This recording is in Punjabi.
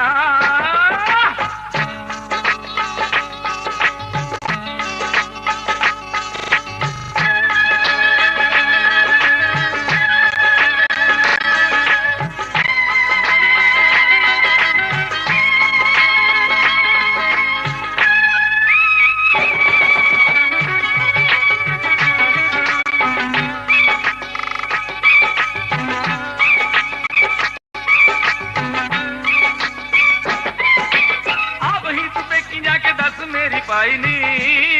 ஆ ਆ ਤੂੰ ਪੇਕੀ ਜਾ ਕੇ ਦੱਸ ਮੇਰੀ ਪਾਈ ਨੀ।